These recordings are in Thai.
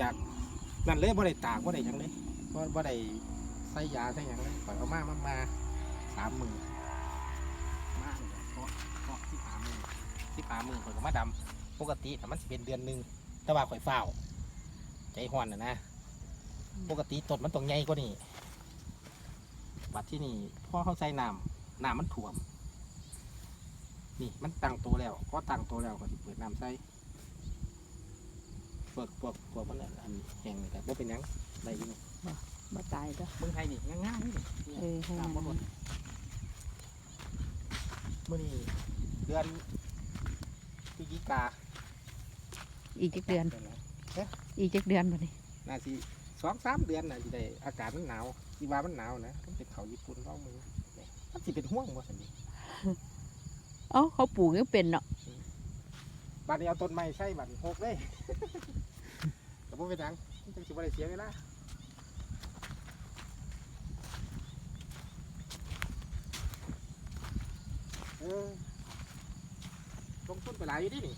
จากนั่นเลยบ่ได้ตากบ่ได้หยังเลยบ่บ่ได้ใส่ยาใส่หยังเลยข่อยเอามามามาสามมือมาเนี่ยเพาะเพาะที่ผามือที่ผามือข่อยก็มาดำปกติแต่มันสิเป็นเดือนหนึงแต่ว่าข่อยเฝ้าวใจห้อนน่ะนะ ปกติต้นมันต้องใหญ่กว่านี้บัดที่นี่พ่อเขาใส่น้ำน้ำมันท่วม นี่มันตั้งตัวแล้วพอตั้งตัวแล้วก็สิเปิดน้ำใส่ พวกพวกพวกมันน่ะอันแห้งนี่ก็บ่เป็นหยังได้อยู่นี่บ่ตายเด้อเมืองไทยนี่ง่ายๆนี่นี่เออให้ตามมับ่หมดนมื้อนี้เดือนพฤศจิกาอีกจักเดือนเป็นไรเอ๊ะอีกจักเดือนบ่นี่น่าสิสองสามเดือนน่ะสิได้อากาศมันหนาวสิว่ามันหนาวนะมันเป็นเขาญี่ปุ่นร้องมือเนี่ยมันสิเป็นห่วงบ่ซั่นนี่เอ้าเขาปลูกยังเป็นเนาะ บัดนี้เอาต้นไม้ใช่บัดนี้หกเลยแต่บ่เป็นหยังมันจังสิบ่ได้เสียเวลาเออลงทุนไปหลายอยู่ดินี่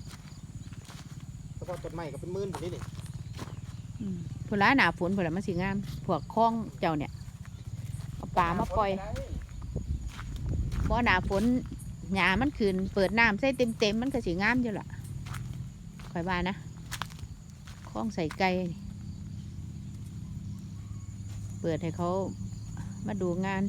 เฉพาะต้นไม้ก็เป็นหมื่นอยู่ดินี่อืมพุ่นละหนาฝนพุ่นละมันสิงามพวกคลองเจ้าเนี่ยเอาปลามาปล่อยบ่หนาฝนหญ้ามันขึ้นเปิดน้ำใส่เต็มๆมันก็สิงามอยู่ล่ะ ข่อยว่านะคล้องใส่ไก่เปิดให้เขามาดูงาน